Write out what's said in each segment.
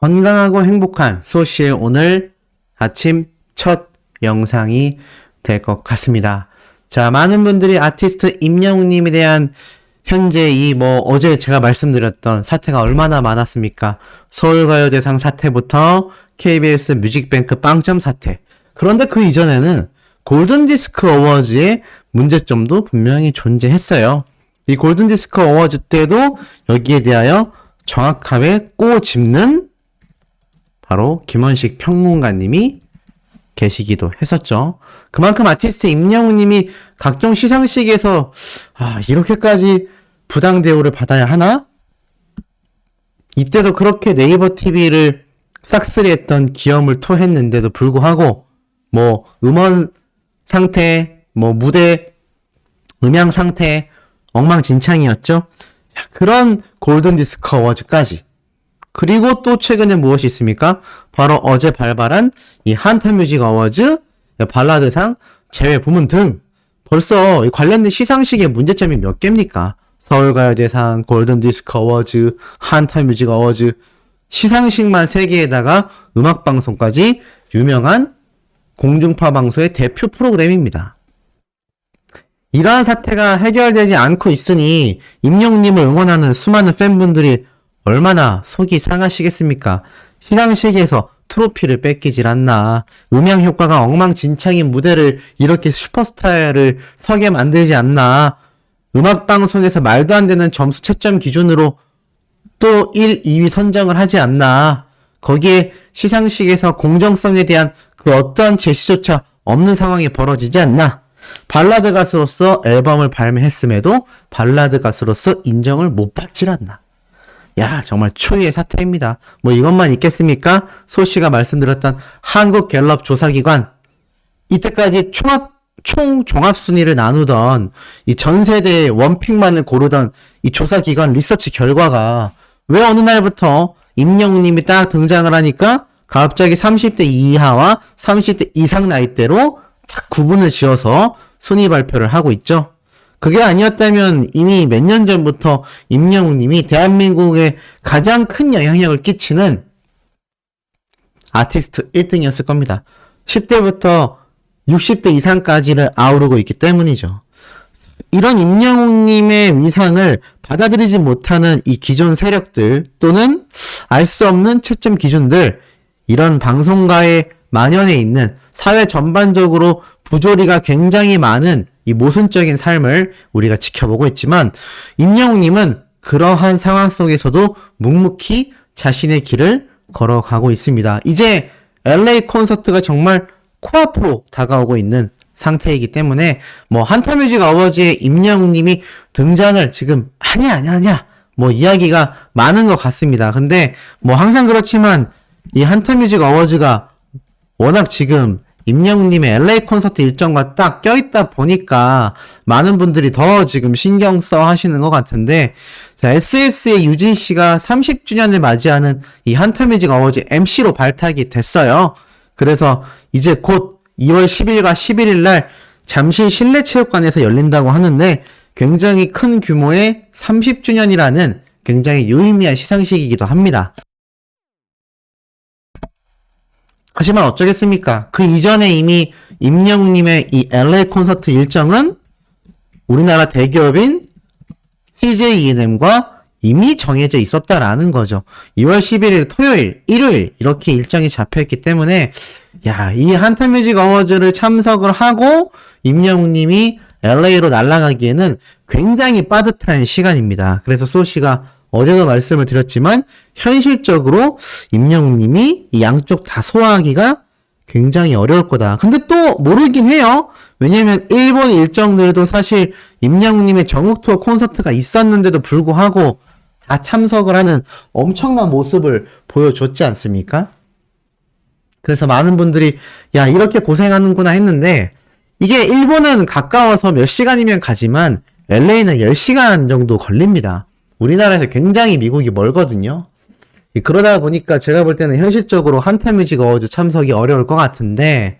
건강하고 행복한 소시의 오늘 아침 첫 영상이 될 것 같습니다. 자, 많은 분들이 아티스트 임영웅님에 대한 현재 이 뭐 어제 제가 말씀드렸던 사태가 얼마나 많았습니까? 서울가요대상 사태부터 KBS 뮤직뱅크 빵점 사태. 그런데 그 이전에는 골든디스크 어워즈의 문제점도 분명히 존재했어요. 이 골든디스크 어워즈 때도 여기에 대하여 정확하게 꼬집는 바로 김원식 평론가님이 계시기도 했었죠. 그만큼 아티스트 임영웅님이 각종 시상식에서 아 이렇게까지 부당 대우를 받아야 하나? 이때도 그렇게 네이버 TV를 싹쓸이했던 기염을 토했는데도 불구하고 뭐 음원 상태, 뭐 무대 음향 상태 엉망진창이었죠. 자, 그런 골든 디스크 어워즈까지 그리고 또 최근에 무엇이 있습니까? 바로 어제 발발한 이 한타 뮤직 어워즈 발라드상 제외 부문 등 벌써 이 관련된 시상식의 문제점이 몇 개입니까? 서울가요대상, 골든디스크 어워즈, 한타 뮤직 어워즈 시상식만 3개에다가 음악방송까지 유명한 공중파 방송의 대표 프로그램입니다. 이러한 사태가 해결되지 않고 있으니 임영님을 응원하는 수많은 팬분들이 얼마나 속이 상하시겠습니까? 시상식에서 트로피를 뺏기질 않나. 음향 효과가 엉망진창인 무대를 이렇게 슈퍼스타를 서게 만들지 않나. 음악방송에서 말도 안 되는 점수 채점 기준으로 또 1, 2위 선정을 하지 않나. 거기에 시상식에서 공정성에 대한 그 어떠한 제시조차 없는 상황이 벌어지지 않나. 발라드 가수로서 앨범을 발매했음에도 발라드 가수로서 인정을 못 받질 않나. 야, 정말 추위의 사태입니다. 뭐 이것만 있겠습니까? 소 씨가 말씀드렸던 한국 갤럽 조사기관. 이때까지 총합, 총 종합 순위를 나누던 이 전 세대의 원픽만을 고르던 이 조사기관 리서치 결과가 왜 어느 날부터 임영웅님이 딱 등장을 하니까 갑자기 30대 이하와 30대 이상 나이대로 딱 구분을 지어서 순위 발표를 하고 있죠. 그게 아니었다면 이미 몇 년 전부터 임영웅 님이 대한민국에 가장 큰 영향력을 끼치는 아티스트 1등이었을 겁니다. 10대부터 60대 이상까지를 아우르고 있기 때문이죠. 이런 임영웅 님의 위상을 받아들이지 못하는 이 기존 세력들 또는 알 수 없는 채점 기준들 이런 방송가에 만연해 있는 사회 전반적으로 부조리가 굉장히 많은 이 모순적인 삶을 우리가 지켜보고 있지만 임영웅님은 그러한 상황 속에서도 묵묵히 자신의 길을 걸어가고 있습니다. 이제 LA 콘서트가 정말 코앞으로 다가오고 있는 상태이기 때문에 뭐 한타뮤직 어워즈에 임영웅님이 등장을 지금 하냐 아냐 하냐 뭐 이야기가 많은 것 같습니다. 근데 뭐 항상 그렇지만 이 한타뮤직 어워즈가 워낙 지금 임영웅님의 LA 콘서트 일정과 딱 껴있다 보니까 많은 분들이 더 지금 신경 써 하시는 것 같은데 자, SS의 유진 씨가 30주년을 맞이하는 이 한터뮤직 어워즈 MC로 발탁이 됐어요. 그래서 이제 곧 2월 10일과 11일 날 잠실 실내 체육관에서 열린다고 하는데 굉장히 큰 규모의 30주년이라는 굉장히 유의미한 시상식이기도 합니다. 하지만 어쩌겠습니까? 그 이전에 이미 임영웅님의 이 LA 콘서트 일정은 우리나라 대기업인 CJ E&M과 이미 정해져 있었다라는 거죠. 2월 11일 토요일, 일요일 이렇게 일정이 잡혀있기 때문에 야, 이 한타뮤직 어워즈를 참석을 하고 임영웅님이 LA로 날아가기에는 굉장히 빠듯한 시간입니다. 그래서 소씨가 어제도 말씀을 드렸지만 현실적으로 임영웅님이 이 양쪽 다 소화하기가 굉장히 어려울 거다. 근데 또 모르긴 해요. 왜냐면 일본 일정들도 사실 임영웅님의 전국 투어 콘서트가 있었는데도 불구하고 다 참석을 하는 엄청난 모습을 보여줬지 않습니까? 그래서 많은 분들이 야 이렇게 고생하는구나 했는데 이게 일본은 가까워서 몇 시간이면 가지만 LA는 10시간 정도 걸립니다. 우리나라에서 굉장히 미국이 멀거든요. 그러다 보니까 제가 볼 때는 현실적으로 한타뮤직 어워즈 참석이 어려울 것 같은데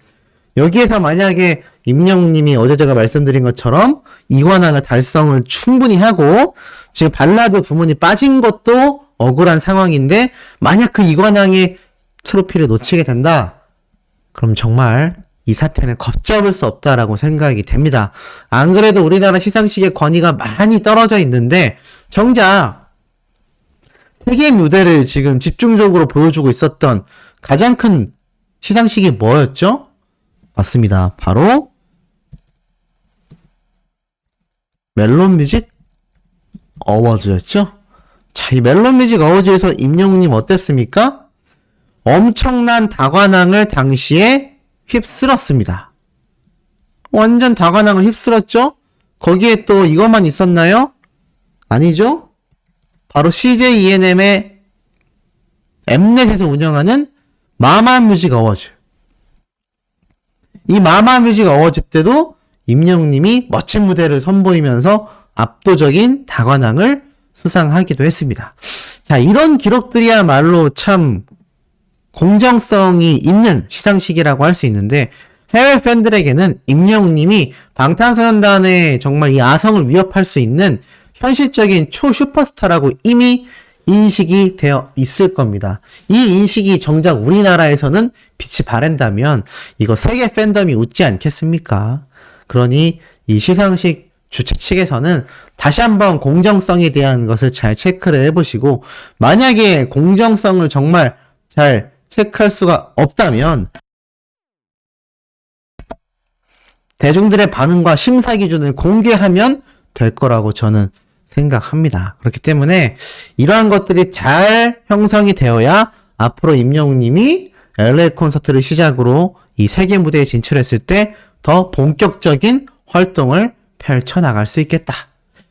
여기에서 만약에 임영웅님이 어제 제가 말씀드린 것처럼 이관왕을 달성을 충분히 하고 지금 발라드 부문이 빠진 것도 억울한 상황인데 만약 그 이관왕의 트로피를 놓치게 된다. 그럼 정말 이 사태는 걷잡을 수 없다라고 생각이 됩니다. 안 그래도 우리나라 시상식의 권위가 많이 떨어져 있는데 정작 세계 무대를 지금 집중적으로 보여주고 있었던 가장 큰 시상식이 뭐였죠? 맞습니다. 바로 멜론 뮤직 어워즈였죠? 자, 이 멜론 뮤직 어워즈에서 임영웅님 어땠습니까? 엄청난 다관왕을 당시에 휩쓸었습니다. 완전 다관왕을 휩쓸었죠? 거기에 또 이것만 있었나요? 아니죠? 바로 CJ ENM의 엠넷에서 운영하는 마마 뮤직 어워즈. 이 마마 뮤직 어워즈 때도 임영웅님이 멋진 무대를 선보이면서 압도적인 다관왕을 수상하기도 했습니다. 자, 이런 기록들이야말로 참 공정성이 있는 시상식이라고 할 수 있는데 해외 팬들에게는 임영웅님이 방탄소년단의 정말 이 아성을 위협할 수 있는 현실적인 초 슈퍼스타라고 이미 인식이 되어 있을 겁니다. 이 인식이 정작 우리나라에서는 빛이 바랜다면 이거 세계 팬덤이 웃지 않겠습니까? 그러니 이 시상식 주최 측에서는 다시 한번 공정성에 대한 것을 잘 체크를 해보시고 만약에 공정성을 정말 잘 체크할 수가 없다면 대중들의 반응과 심사 기준을 공개하면 될 거라고 저는 생각합니다. 그렇기 때문에 이러한 것들이 잘 형성이 되어야 앞으로 임영웅님이 LA 콘서트를 시작으로 이 세계 무대에 진출했을 때 더 본격적인 활동을 펼쳐나갈 수 있겠다.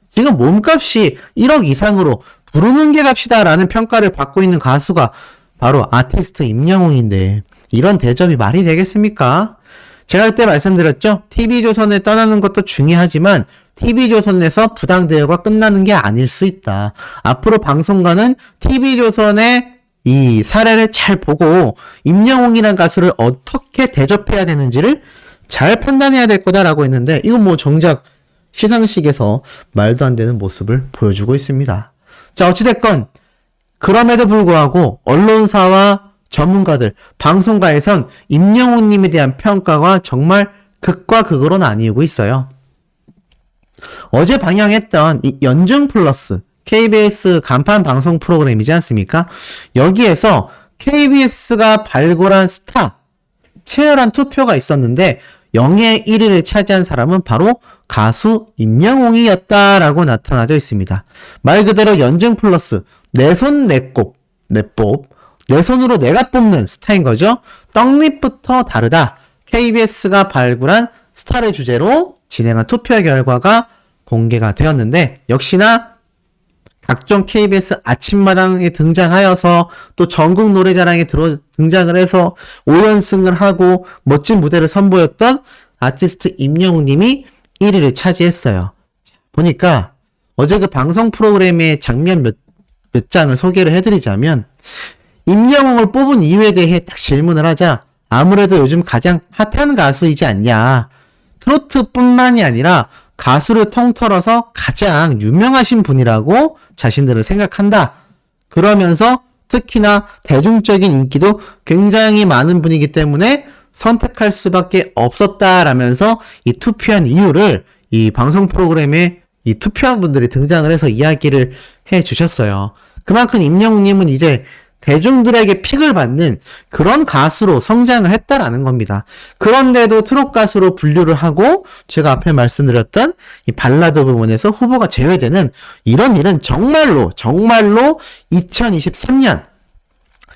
지금 몸값이 1억 이상으로 부르는 게 값이다라는 평가를 받고 있는 가수가 바로 아티스트 임영웅인데 이런 대접이 말이 되겠습니까? 제가 그때 말씀드렸죠. TV조선을 떠나는 것도 중요하지만 TV조선에서 부당 대우가 끝나는 게 아닐 수 있다. 앞으로 방송가는 TV조선의 이 사례를 잘 보고 임영웅이라는 가수를 어떻게 대접해야 되는지를 잘 판단해야 될 거다라고 했는데 이건 뭐 정작 시상식에서 말도 안 되는 모습을 보여주고 있습니다. 자, 어찌됐건 그럼에도 불구하고 언론사와 전문가들, 방송가에선 임영웅님에 대한 평가가 정말 극과 극으로 나뉘고 있어요. 어제 방영했던 이 연중 플러스 KBS 간판 방송 프로그램이지 않습니까? 여기에서 KBS가 발굴한 스타 치열한 투표가 있었는데 영예 1위를 차지한 사람은 바로 가수 임영웅이었다라고 나타나져 있습니다. 말 그대로 연중 플러스 내손 내꼽 내뽑 내 손으로 내가 뽑는 스타인 거죠. 떡잎부터 다르다. KBS가 발굴한 스타를 주제로 진행한 투표 결과가 공개가 되었는데 역시나 각종 KBS 아침마당에 등장하여서 또 전국 노래자랑에 들어 등장을 해서 5연승을 하고 멋진 무대를 선보였던 아티스트 임영웅 님이 1위를 차지했어요. 보니까 어제 그 방송 프로그램의 장면 몇, 몇 장을 소개를 해드리자면 임영웅을 뽑은 이유에 대해 딱 질문을 하자 아무래도 요즘 가장 핫한 가수이지 않냐. 트로트뿐만이 아니라 가수를 통틀어서 가장 유명하신 분이라고 자신들을 생각한다. 그러면서 특히나 대중적인 인기도 굉장히 많은 분이기 때문에 선택할 수밖에 없었다라면서 이 투표한 이유를 이 방송 프로그램에 이 투표한 분들이 등장을 해서 이야기를 해 주셨어요. 그만큼 임영웅님은 이제 대중들에게 픽을 받는 그런 가수로 성장을 했다라는 겁니다. 그런데도 트롯 가수로 분류를 하고 제가 앞에 말씀드렸던 이 발라드 부분에서 후보가 제외되는 이런 일은 정말로 정말로 2023년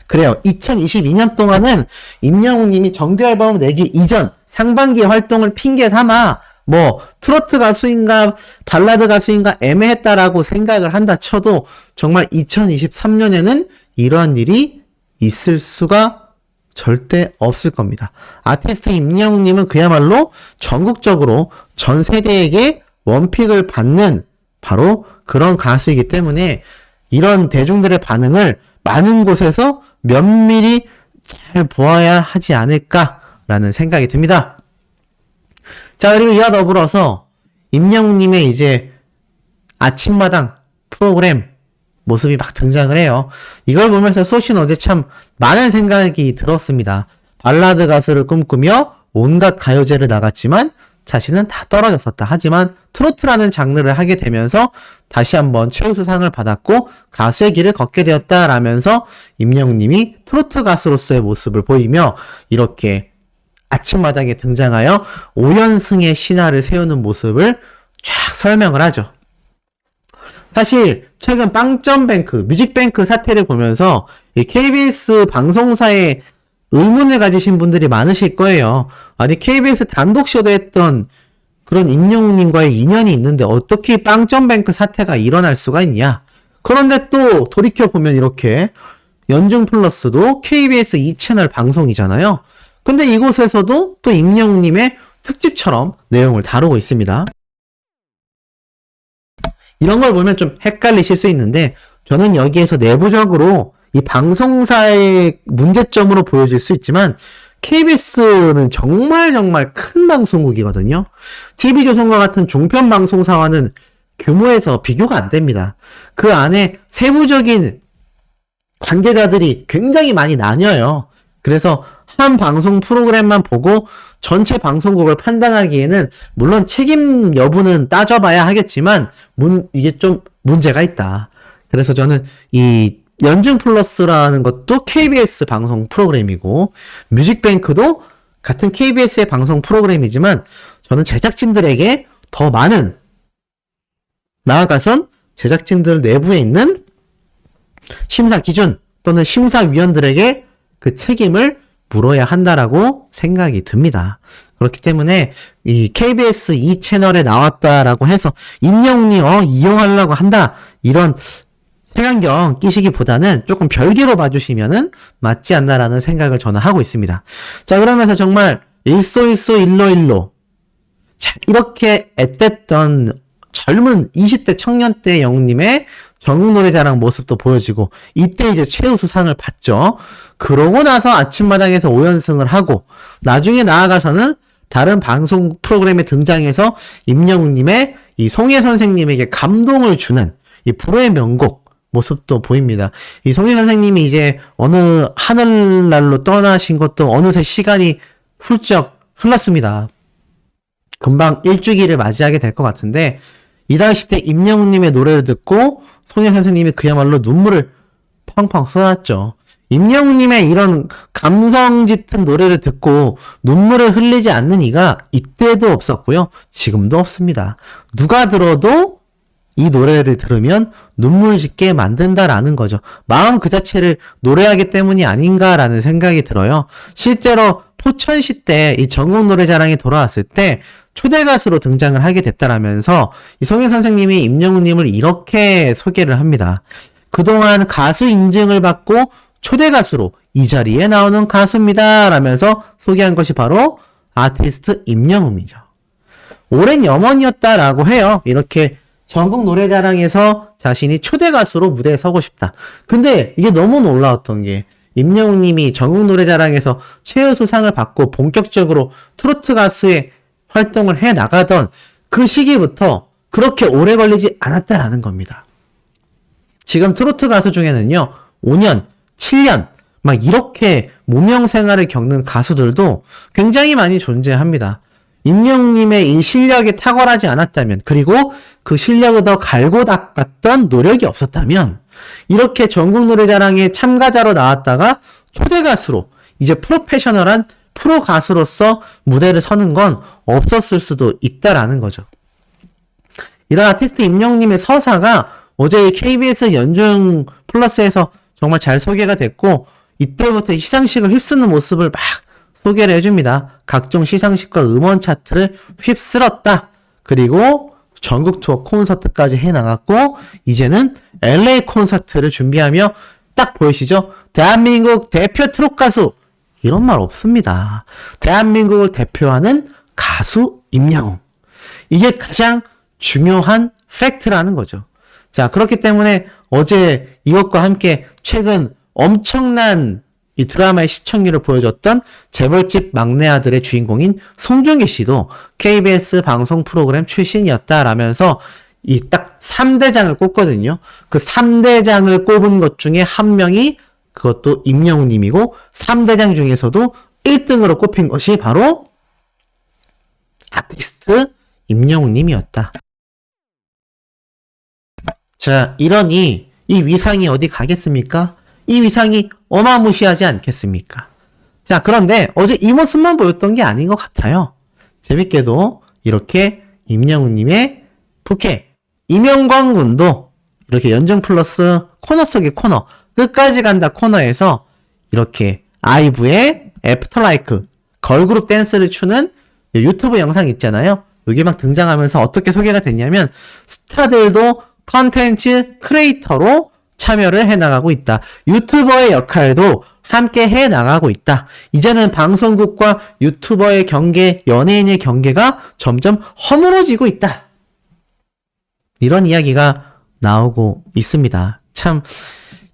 그래요. 2022년 동안은 임영웅 님이 정규 앨범 내기 이전 상반기 활동을 핑계 삼아 뭐 트로트 가수인가 발라드 가수인가 애매했다라고 생각을 한다 쳐도 정말 2023년에는 이러한 일이 있을 수가 절대 없을 겁니다. 아티스트 임영웅님은 그야말로 전국적으로 전 세대에게 원픽을 받는 바로 그런 가수이기 때문에 이런 대중들의 반응을 많은 곳에서 면밀히 잘 보아야 하지 않을까라는 생각이 듭니다. 자, 그리고 이와 더불어서 임영웅님의 이제 아침마당 프로그램 모습이 막 등장을 해요. 이걸 보면서 소신 어제 참 많은 생각이 들었습니다. 발라드 가수를 꿈꾸며 온갖 가요제를 나갔지만 자신은 다 떨어졌었다. 하지만 트로트라는 장르를 하게 되면서 다시 한번 최우수상을 받았고 가수의 길을 걷게 되었다라면서 임영웅님이 트로트 가수로서의 모습을 보이며 이렇게 아침마당에 등장하여 5연승의 신화를 세우는 모습을 쫙 설명을 하죠. 사실 최근 빵점뱅크, 뮤직뱅크 사태를 보면서 이 KBS 방송사에 의문을 가지신 분들이 많으실 거예요. 아니 KBS 단독쇼도 했던 그런 임영웅님과의 인연이 있는데 어떻게 빵점뱅크 사태가 일어날 수가 있냐? 그런데 또 돌이켜 보면 이렇게 연중 플러스도 KBS 2채널 방송이잖아요. 근데 이곳에서도 또 임영웅님의 특집처럼 내용을 다루고 있습니다. 이런 걸 보면 좀 헷갈리실 수 있는데 저는 여기에서 내부적으로 이 방송사의 문제점으로 보여질 수 있지만 KBS는 정말 정말 큰 방송국이거든요. TV조선과 같은 종편 방송사와는 규모에서 비교가 안 됩니다. 그 안에 세부적인 관계자들이 굉장히 많이 나뉘어요. 그래서 한 방송 프로그램만 보고 전체 방송국을 판단하기에는 물론 책임 여부는 따져봐야 하겠지만 문, 이게 좀 문제가 있다. 그래서 저는 이 연중 플러스라는 것도 KBS 방송 프로그램이고 뮤직뱅크도 같은 KBS의 방송 프로그램이지만 저는 제작진들에게 더 많은 나아가선 제작진들 내부에 있는 심사 기준 또는 심사위원들에게 그 책임을 물어야 한다라고 생각이 듭니다. 그렇기 때문에 이 KBS 이 채널에 나왔다라고 해서 임영웅이 어 이용하려고 한다 이런 색안경 끼시기보다는 조금 별개로 봐주시면은 맞지 않나라는 생각을 저는 하고 있습니다. 자 그러면서 정말 일소일소 일로일로 자 이렇게 앳됐던 젊은 20대 청년 때 영웅님의 전국 노래자랑 모습도 보여지고 이때 이제 최우수상을 받죠. 그러고 나서 아침마당에서 5연승을 하고 나중에 나아가서는 다른 방송 프로그램에 등장해서 임영웅님의 이 송혜 선생님에게 감동을 주는 이 불후의 명곡 모습도 보입니다. 이 송혜 선생님이 이제 어느 하늘날로 떠나신 것도 어느새 시간이 훌쩍 흘렀습니다. 금방 일주기를 맞이하게 될 것 같은데 이 당시 때 임영웅님의 노래를 듣고 송혜 선생님이 그야말로 눈물을 펑펑 쏟았죠. 임영웅님의 이런 감성 짙은 노래를 듣고 눈물을 흘리지 않는 이가 이때도 없었고요. 지금도 없습니다. 누가 들어도 이 노래를 들으면 눈물 짓게 만든다라는 거죠. 마음 그 자체를 노래하기 때문이 아닌가라는 생각이 들어요. 실제로 포천시 때 이 전국 노래자랑이 돌아왔을 때 초대 가수로 등장을 하게 됐다라면서 이 송혜 선생님이 임영웅님을 이렇게 소개를 합니다. 그동안 가수 인증을 받고 초대 가수로 이 자리에 나오는 가수입니다. 라면서 소개한 것이 바로 아티스트 임영웅이죠. 오랜 염원이었다라고 해요. 이렇게 전국 노래자랑에서 자신이 초대 가수로 무대에 서고 싶다. 근데 이게 너무 놀라웠던 게 임영웅님이 전국 노래자랑에서 최우수상을 받고 본격적으로 트로트 가수의 활동을 해 나가던 그 시기부터 그렇게 오래 걸리지 않았다라는 겁니다. 지금 트로트 가수 중에는요, 5년, 7년, 막 이렇게 무명 생활을 겪는 가수들도 굉장히 많이 존재합니다. 임영웅님의 이 실력이 탁월하지 않았다면, 그리고 그 실력을 더 갈고 닦았던 노력이 없었다면, 이렇게 전국 노래자랑에 참가자로 나왔다가 초대 가수로 이제 프로페셔널한 프로 가수로서 무대를 서는 건 없었을 수도 있다라는 거죠. 이런 아티스트 임영님의 서사가 어제 KBS 연중 플러스에서 정말 잘 소개가 됐고 이때부터 시상식을 휩쓰는 모습을 막 소개를 해줍니다. 각종 시상식과 음원 차트를 휩쓸었다. 그리고 전국 투어 콘서트까지 해나갔고 이제는 LA 콘서트를 준비하며 딱 보이시죠? 대한민국 대표 트롯 가수 이런 말 없습니다. 대한민국을 대표하는 가수 임영웅. 이게 가장 중요한 팩트라는 거죠. 자, 그렇기 때문에 어제 이것과 함께 최근 엄청난 이 드라마의 시청률을 보여줬던 재벌집 막내 아들의 주인공인 송중기 씨도 KBS 방송 프로그램 출신이었다라면서 이 딱 3대장을 꼽거든요. 그 3대장을 꼽은 것 중에 한 명이 그것도 임영웅 님이고 3대장 중에서도 1등으로 꼽힌 것이 바로 아티스트 임영웅 님이었다. 자, 이러니 이 위상이 어디 가겠습니까? 이 위상이 어마무시하지 않겠습니까? 자, 그런데 어제 이 모습만 보였던 게 아닌 것 같아요. 재밌게도 이렇게 임영웅님의 부캐, 임영광 군도 이렇게 연정 플러스 코너 속의 코너, 끝까지 간다 코너에서 이렇게 아이브의 애프터라이크, 걸그룹 댄스를 추는 유튜브 영상 있잖아요. 여기 막 등장하면서 어떻게 소개가 됐냐면 스타들도 컨텐츠 크리에이터로 참여를 해나가고 있다. 유튜버의 역할도 함께 해나가고 있다. 이제는 방송국과 유튜버의 경계, 연예인의 경계가 점점 허물어지고 있다. 이런 이야기가 나오고 있습니다. 참,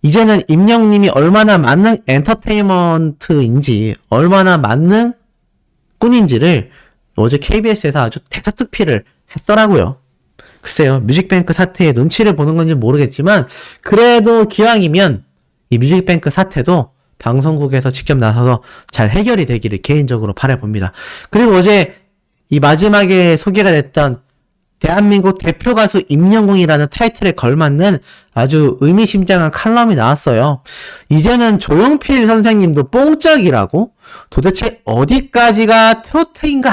이제는 임영님이 얼마나 만능 엔터테인먼트인지, 얼마나 만능 꾼인지를 어제 KBS에서 아주 대서특필을 했더라고요. 글쎄요, 뮤직뱅크 사태의 눈치를 보는 건지 모르겠지만, 그래도 기왕이면 이 뮤직뱅크 사태도 방송국에서 직접 나서서 잘 해결이 되기를 개인적으로 바라봅니다. 그리고 어제 이 마지막에 소개가 됐던 대한민국 대표 가수 임영웅이라는 타이틀에 걸맞는 아주 의미심장한 칼럼이 나왔어요. 이제는 조용필 선생님도 뽕짝이라고 도대체 어디까지가 트로트인가?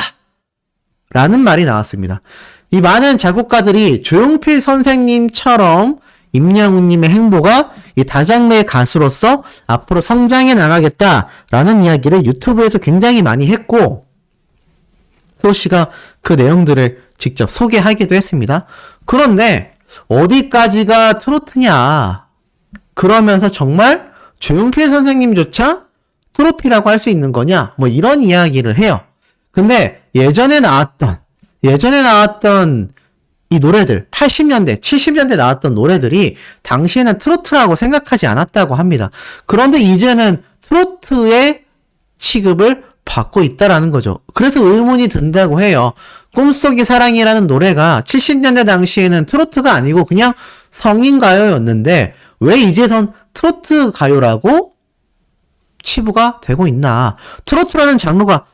라는 말이 나왔습니다. 이 많은 작곡가들이 조용필 선생님처럼 임영웅님의 행보가 이 다장매 가수로서 앞으로 성장해 나가겠다라는 이야기를 유튜브에서 굉장히 많이 했고 소 씨가 그 내용들을 직접 소개하기도 했습니다. 그런데 어디까지가 트로트냐? 그러면서 정말 조용필 선생님조차 트로피라고 할 수 있는 거냐? 뭐 이런 이야기를 해요. 근데 예전에 나왔던 예전에 나왔던 이 노래들 80년대, 70년대 나왔던 노래들이 당시에는 트로트라고 생각하지 않았다고 합니다. 그런데 이제는 트로트의 취급을 받고 있다라는 거죠. 그래서 의문이 든다고 해요. 꿈속의 사랑이라는 노래가 70년대 당시에는 트로트가 아니고 그냥 성인 가요였는데 왜 이제선 트로트 가요라고 치부가 되고 있나? 트로트라는 장르가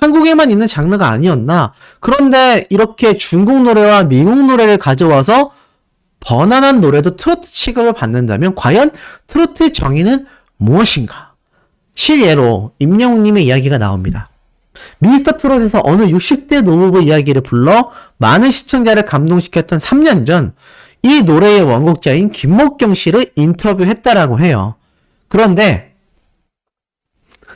한국에만 있는 장르가 아니었나? 그런데 이렇게 중국 노래와 미국 노래를 가져와서 번안한 노래도 트로트 취급을 받는다면 과연 트로트의 정의는 무엇인가? 실예로 임영웅님의 이야기가 나옵니다. 미스터 트롯에서 어느 60대 노부부 이야기를 불러 많은 시청자를 감동시켰던 3년 전 이 노래의 원곡자인 김목경 씨를 인터뷰했다라고 해요. 그런데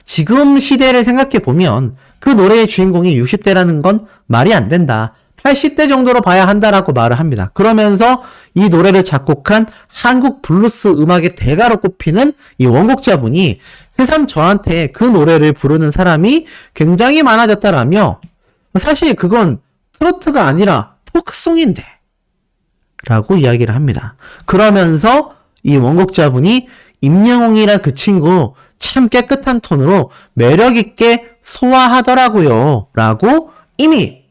지금 시대를 생각해 보면 그 노래의 주인공이 60대라는 건 말이 안 된다. 80대 정도로 봐야 한다라고 말을 합니다. 그러면서 이 노래를 작곡한 한국 블루스 음악의 대가로 꼽히는 이 원곡자분이 새삼 저한테 그 노래를 부르는 사람이 굉장히 많아졌다라며 사실 그건 트로트가 아니라 포크송인데 라고 이야기를 합니다. 그러면서 이 원곡자분이 임영웅이라 그 친구 참 깨끗한 톤으로 매력있게 소화하더라고요. 라고 이미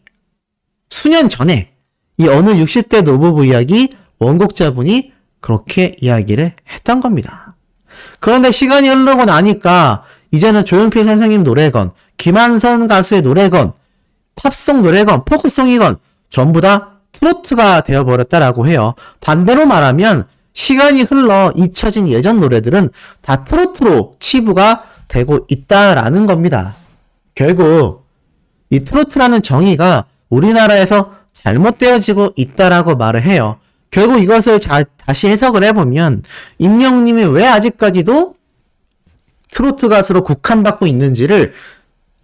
수년 전에 이 어느 60대 노부부 이야기 원곡자분이 그렇게 이야기를 했던 겁니다. 그런데 시간이 흐르고 나니까 이제는 조용필 선생님 노래건, 김한선 가수의 노래건, 팝송 노래건, 포크송이건 전부 다 트로트가 되어버렸다라고 해요. 반대로 말하면 시간이 흘러 잊혀진 예전 노래들은 다 트로트로 치부가 되고 있다라는 겁니다. 결국 이 트로트라는 정의가 우리나라에서 잘못되어지고 있다라고 말을 해요. 결국 이것을 자, 다시 해석을 해보면 임영웅님이 왜 아직까지도 트로트 가수로 국한받고 있는지를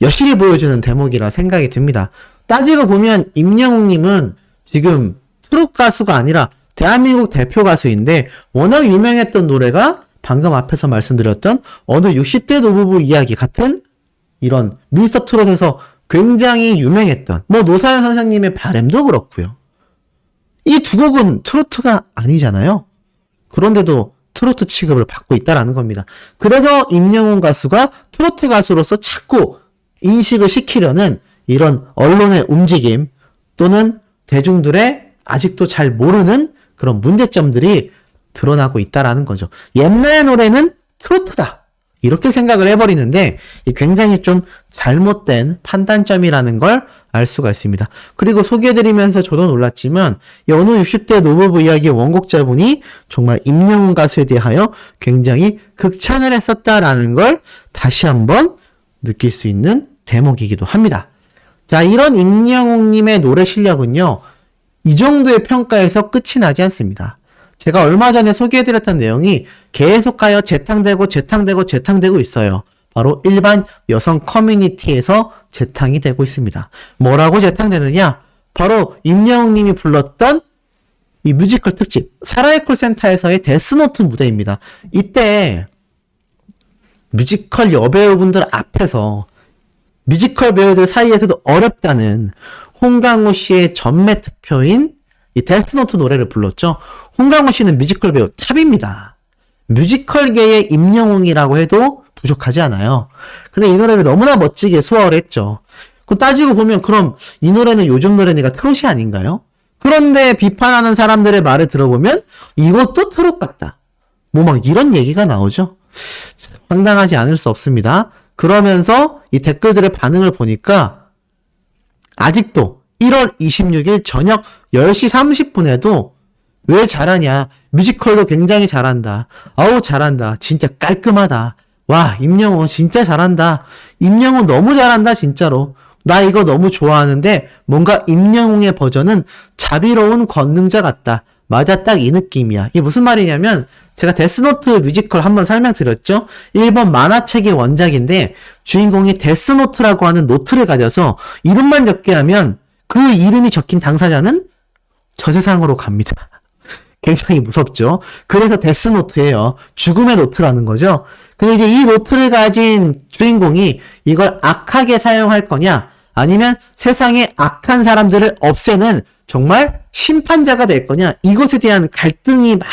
여실히 보여주는 대목이라 생각이 듭니다. 따지고 보면 임영웅님은 지금 트롯 가수가 아니라 대한민국 대표 가수인데 워낙 유명했던 노래가 방금 앞에서 말씀드렸던 어느 60대 노부부 이야기 같은 이런 미스터 트롯에서 굉장히 유명했던 뭐 노사연 선생님의 바램도 그렇고요. 이 두 곡은 트로트가 아니잖아요. 그런데도 트로트 취급을 받고 있다라는 겁니다. 그래서 임영웅 가수가 트로트 가수로서 자꾸 인식을 시키려는 이런 언론의 움직임 또는 대중들의 아직도 잘 모르는 그런 문제점들이 드러나고 있다라는 거죠. 옛날 노래는 트로트다. 이렇게 생각을 해버리는데 이 굉장히 좀 잘못된 판단점이라는 걸 알 수가 있습니다. 그리고 소개해드리면서 저도 놀랐지만 이 어느 60대 노부부 이야기 원곡자분이 정말 임영웅 가수에 대하여 굉장히 극찬을 했었다라는 걸 다시 한번 느낄 수 있는 대목이기도 합니다. 자, 이런 임영웅님의 노래 실력은요, 이 정도의 평가에서 끝이 나지 않습니다. 제가 얼마 전에 소개해드렸던 내용이 계속하여 재탕되고 재탕되고 재탕되고 있어요. 바로 일반 여성 커뮤니티에서 재탕이 되고 있습니다. 뭐라고 재탕되느냐? 바로 임영웅 님이 불렀던 이 뮤지컬 특집, 사라의 콜센터에서의 데스노트 무대입니다. 이때 뮤지컬 여배우분들 앞에서 뮤지컬 배우들 사이에서도 어렵다는 홍강호 씨의 전매 특표인 이 데스노트 노래를 불렀죠. 홍강호 씨는 뮤지컬 배우 탑입니다. 뮤지컬계의 임영웅이라고 해도 부족하지 않아요. 근데 이 노래를 너무나 멋지게 소화를 했죠. 그 따지고 보면 그럼 이 노래는 요즘 노래니까 트롯이 아닌가요? 그런데 비판하는 사람들의 말을 들어보면 이것도 트롯 같다. 뭐 막 이런 얘기가 나오죠. 황당하지 않을 수 없습니다. 그러면서 이 댓글들의 반응을 보니까 아직도 1월 26일 저녁 10시 30분에도 왜 잘하냐? 뮤지컬도 굉장히 잘한다. 아우 잘한다. 진짜 깔끔하다. 와 임영웅 진짜 잘한다. 임영웅 너무 잘한다 진짜로. 나 이거 너무 좋아하는데 뭔가 임영웅의 버전은 자비로운 권능자 같다. 맞아 딱 이 느낌이야. 이게 무슨 말이냐면 제가 데스노트 뮤지컬 한번 설명드렸죠. 일본 만화책의 원작인데 주인공이 데스노트라고 하는 노트를 가져서 이름만 적게 하면 그 이름이 적힌 당사자는 저 세상으로 갑니다. 굉장히 무섭죠. 그래서 데스노트예요. 죽음의 노트라는 거죠. 근데 이제 이 노트를 가진 주인공이 이걸 악하게 사용할 거냐, 아니면 세상에 악한 사람들을 없애는 정말 심판자가 될 거냐, 이것에 대한 갈등이 막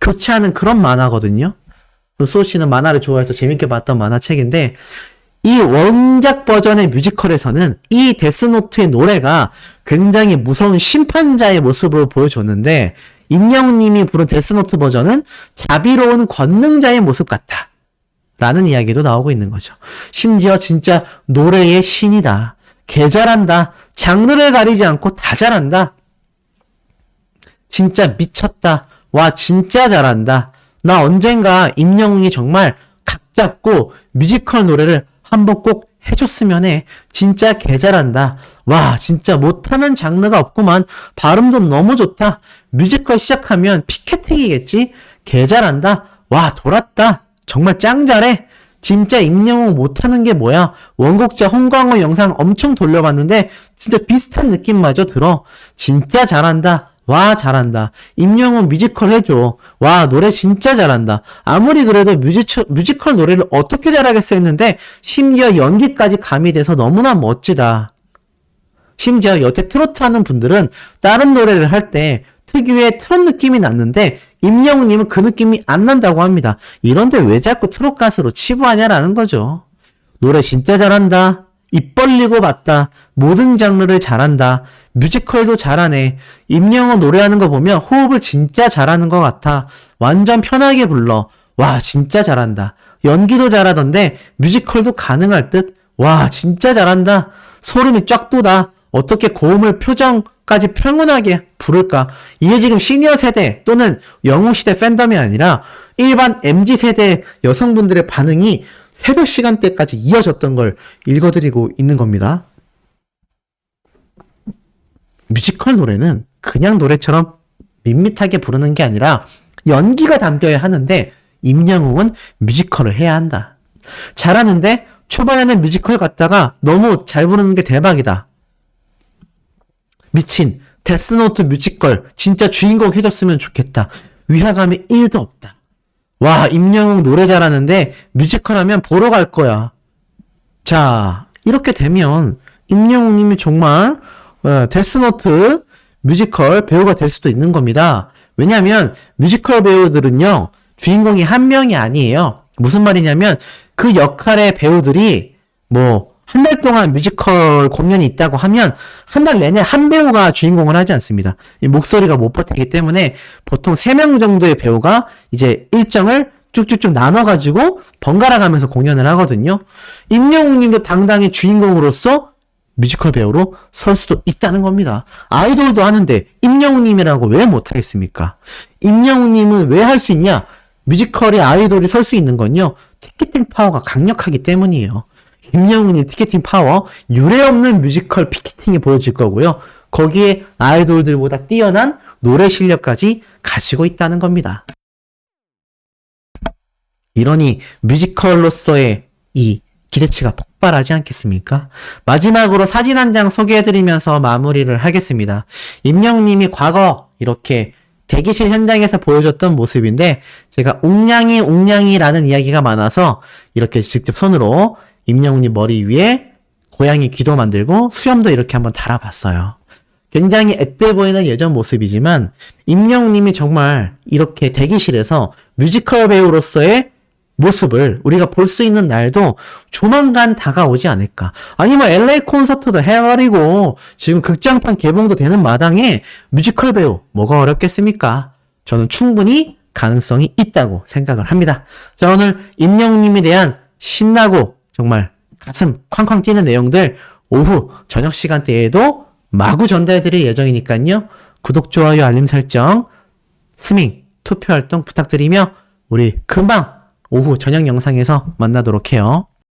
교차하는 그런 만화거든요. 씨는 만화를 좋아해서 재밌게 봤던 만화책인데, 이 원작 버전의 뮤지컬에서는 이 데스노트의 노래가 굉장히 무서운 심판자의 모습을 보여줬는데, 임영웅 님이 부른 데스노트 버전은 자비로운 권능자의 모습 같다. 라는 이야기도 나오고 있는 거죠. 심지어 진짜 노래의 신이다. 개 잘한다. 장르를 가리지 않고 다 잘한다. 진짜 미쳤다. 와, 진짜 잘한다. 나 언젠가 임영웅이 정말 각 잡고 뮤지컬 노래를 한번 꼭 해줬으면 해. 진짜 개 잘한다. 와, 진짜 못하는 장르가 없구만. 발음도 너무 좋다. 뮤지컬 시작하면 피켓팅이겠지? 개 잘한다. 와, 돌았다. 정말 짱 잘해. 진짜 임영웅 못하는 게 뭐야? 원곡자 홍광호 영상 엄청 돌려봤는데 진짜 비슷한 느낌마저 들어. 진짜 잘한다. 와 잘한다. 임영웅 뮤지컬 해줘. 와 노래 진짜 잘한다. 아무리 그래도 뮤지컬, 뮤지컬 노래를 어떻게 잘하겠어 했는데 심지어 연기까지 가미돼서 너무나 멋지다. 심지어 여태 트로트 하는 분들은 다른 노래를 할 때 특유의 트롯 느낌이 났는데 임영웅님은 그 느낌이 안 난다고 합니다. 이런데 왜 자꾸 트롯 가수로 치부하냐라는 거죠. 노래 진짜 잘한다. 입 벌리고 봤다. 모든 장르를 잘한다. 뮤지컬도 잘하네. 임영웅 노래하는 거 보면 호흡을 진짜 잘하는 것 같아. 완전 편하게 불러. 와, 진짜 잘한다. 연기도 잘하던데 뮤지컬도 가능할 듯. 와, 진짜 잘한다. 소름이 쫙 돋아. 어떻게 고음을 표정까지 평온하게 부를까? 이게 지금 시니어 세대 또는 영웅 시대 팬덤이 아니라 일반 MZ 세대 여성분들의 반응이 새벽 시간대까지 이어졌던 걸 읽어드리고 있는 겁니다. 뮤지컬 노래는 그냥 노래처럼 밋밋하게 부르는 게 아니라 연기가 담겨야 하는데 임영웅은 뮤지컬을 해야 한다. 잘하는데 초반에는 뮤지컬 갔다가 너무 잘 부르는 게 대박이다. 미친 데스노트 뮤지컬 진짜 주인공 해줬으면 좋겠다. 위화감이 1도 없다. 와 임영웅 노래 잘하는데 뮤지컬 하면 보러 갈 거야. 자 이렇게 되면 임영웅님이 정말 어, 데스노트 뮤지컬 배우가 될 수도 있는 겁니다. 왜냐하면 뮤지컬 배우들은요 주인공이 한 명이 아니에요. 무슨 말이냐면 그 역할의 배우들이 뭐 한 달 동안 뮤지컬 공연이 있다고 하면 한 달 내내 한 배우가 주인공을 하지 않습니다. 이 목소리가 못 버티기 때문에 보통 3명 정도의 배우가 이제 일정을 쭉쭉쭉 나눠가지고 번갈아 가면서 공연을 하거든요. 임영웅 님도 당당히 주인공으로서 뮤지컬 배우로 설 수도 있다는 겁니다. 아이돌도 하는데 임영웅 님이라고 왜 못하겠습니까? 임영웅 님은 왜 할 수 있냐? 뮤지컬의 아이돌이 설 수 있는 건요. 티켓팅 파워가 강력하기 때문이에요. 임영웅님 티켓팅 파워 유례없는 뮤지컬 피켓팅이 보여질 거고요. 거기에 아이돌들보다 뛰어난 노래 실력까지 가지고 있다는 겁니다. 이러니 뮤지컬로서의 이 기대치가 폭발하지 않겠습니까? 마지막으로 사진 한 장 소개해드리면서 마무리를 하겠습니다. 임영님이 과거 이렇게 대기실 현장에서 보여줬던 모습인데 제가 웅냥이 웅냥이라는 이야기가 많아서 이렇게 직접 손으로 임영님 머리 위에 고양이 귀도 만들고 수염도 이렇게 한번 달아봤어요. 굉장히 앳돼 보이는 예전 모습이지만 임영님이 정말 이렇게 대기실에서 뮤지컬 배우로서의 모습을 우리가 볼 수 있는 날도 조만간 다가오지 않을까. 아니 면 LA 콘서트도 해버리고 지금 극장판 개봉도 되는 마당에 뮤지컬 배우 뭐가 어렵겠습니까? 저는 충분히 가능성이 있다고 생각을 합니다. 자, 오늘 임영님에 대한 신나고 정말 가슴 쾅쾅 뛰는 내용들 오후 저녁 시간대에도 마구 전달드릴 예정이니까요. 구독, 좋아요, 알림 설정, 스밍, 투표 활동 부탁드리며 우리 금방 오후 저녁 영상에서 만나도록 해요.